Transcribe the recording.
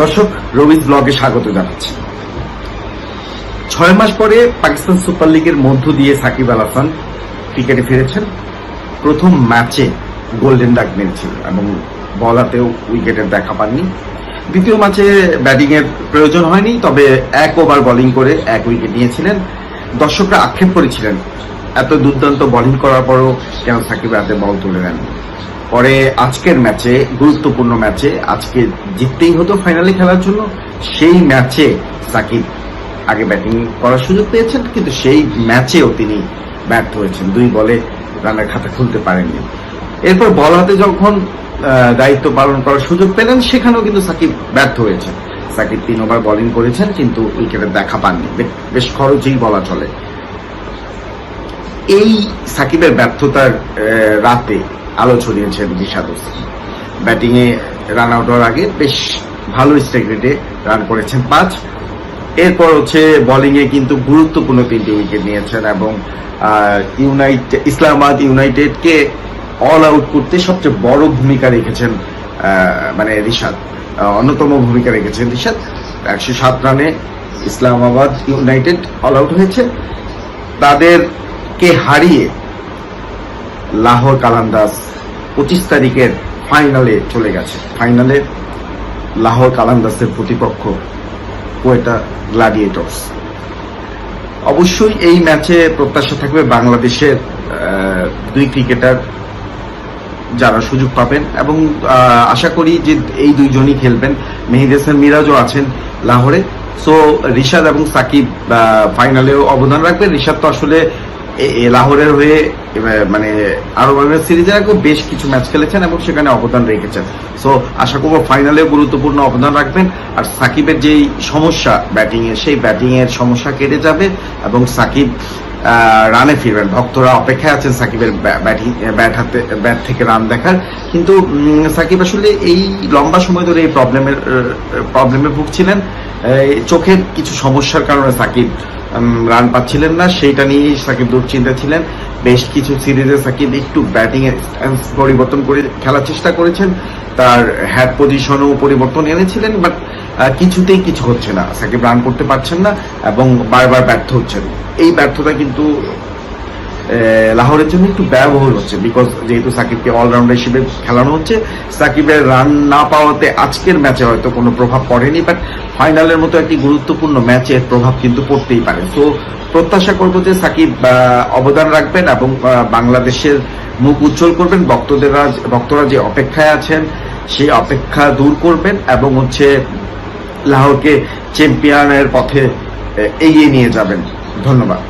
দর্শক রবিজ ব্লগে স্বাগত জানাচ্ছি। ছয় মাস পরে পাকিস্তান সুপার লিগের মধ্য দিয়ে সাকিব আল হাসান ক্রিকেটে ফিরেছেন। প্রথম ম্যাচে গোল্ডেন ডাক মেরেছিল এবং বলাতেও উইকেটের দেখা পাননি। দ্বিতীয় ম্যাচে ব্যাটিং এর প্রয়োজন হয়নি, তবে এক ওভার বোলিং করে এক উইকেট নিয়েছিলেন। দর্শকরা আক্ষেপ করেছিলেন, এত দুর্দান্ত বোলিং করার পরও কেন সাকিব হাতে বল তুলে নেন পরে আজকের ম্যাচে, গুরুত্বপূর্ণ ম্যাচে আজকে জিততেই হতো ফাইনালে খেলার জন্য। সেই ম্যাচে সাকিব আগে ব্যাটিং করার সুযোগ পেয়েছেন, কিন্তু সেই ম্যাচেও তিনি ব্যর্থ হয়েছেন। দুই বলে রানের খাতা খুলতে পারেননি। এরপর বল হাতে যখন দায়িত্ব পালন করার সুযোগ পেলেন, সেখানেও কিন্তু সাকিব ব্যর্থ হয়েছেন। সাকিব তিন ওভার বোলিং করেছেন, কিন্তু উইকেটের দেখা পাননি। বেশ খরচেই বলা চলে। এই সাকিবের ব্যর্থতার রাতে আলো ছড়িয়েছেন বিষাদ ব্যাটিং এ রান আউট হওয়ার আগে বেশ ভালো স্ট্রাইক রেটে রান করেছেন পাঁচ। এরপর হচ্ছে বোলিং এ কিন্তু গুরুত্বপূর্ণ তিনটি উইকেট নিয়েছেন এবং ইউনাইটেড ইসলামাবাদ ইউনাইটেডকে অল আউট করতে সবচেয়ে বড় ভূমিকা রেখেছেন মানে রিশাদ অন্যতম ভূমিকা রেখেছেন রিশাদ। একশো সাত রানে ইসলামাবাদ ইউনাইটেড অল আউট হয়েছে। তাদেরকে হারিয়ে লাহোর কালান্দাস পঁচিশ তারিখের ফাইনালে চলে গেছে। ফাইনালে লাহোর কালান্দাসের প্রতিপক্ষ কোয়েটা গ্লাডিয়েটর্স। অবশ্যই এই ম্যাচে প্রত্যাশা থাকবে বাংলাদেশের দুই ক্রিকেটার যারা সুযোগ পাবেন এবং আশা করি যে এই দুইজনই খেলবেন। মেহিদ হাসান মিরাজও আছেন লাহোরে। সো রিশাদ এবং সাকিব ফাইনালেও অবদান রাখবেন। রিশাদ তো আসলে লাহোরের হয়ে মানে আরও সিরিজের আগেও বেশ কিছু ম্যাচ খেলেছেন এবং সেখানে অবদান রেখেছেন। সো আশা করব ফাইনালেও গুরুত্বপূর্ণ অবদান রাখবেন। আর সাকিবের যেই সমস্যা ব্যাটিং এর, সেই ব্যাটিং এর সমস্যা কেটে যাবে এবং সাকিব রানে ফিরবেন। ভক্তরা অপেক্ষায় আছেন সাকিবের ব্যাটিং ব্যাট হাতে ব্যাট থেকে রান দেখার। কিন্তু সাকিব আসলে এই লম্বা সময় ধরে এই প্রবলেমের প্রবলেমে ভুগছিলেন। চোখের কিছু সমস্যার কারণে সাকিব রান পাচ্ছিলেন না, সেইটা নিয়েই সাকিব দুশ্চিন্তা ছিলেন। বেশ কিছু সিরিজে সাকিব একটু ব্যাটিং stance পরিবর্তন করে খেলার চেষ্টা করেছেন। তার হ্যাড পজিশনও পরিবর্তন এনেছিলেন বাট কিছুতেই কিছু হচ্ছে না। সাকিব রান করতে পারছেন না এবং বারবার ব্যর্থ হচ্ছেন। এই ব্যর্থতা কিন্তু লাহোরের জন্য একটু ব্যয়বহুল হচ্ছে বিকজ যেহেতু সাকিবকে অলরাউন্ডার হিসেবে খেলানো হচ্ছে, সাকিবের রান না পাওয়াতে আজকের ম্যাচে হয়তো কোনো প্রভাব পড়েনি বাট ফাইনালের মতো একটি গুরুত্বপূর্ণ ম্যাচের প্রভাব কিন্তু পড়তেই পারে। তো প্রত্যাশা করব যে সাকিব অবদান রাখবেন এবং বাংলাদেশের মুখ উজ্জ্বল করবেন ভক্তদের ভক্তরা যে অপেক্ষায় আছেন সেই অপেক্ষা দূর করবেন এবং হচ্ছে লাহোরকে চ্যাম্পিয়নের পথে এগিয়ে নিয়ে যাবেন। ধন্যবাদ।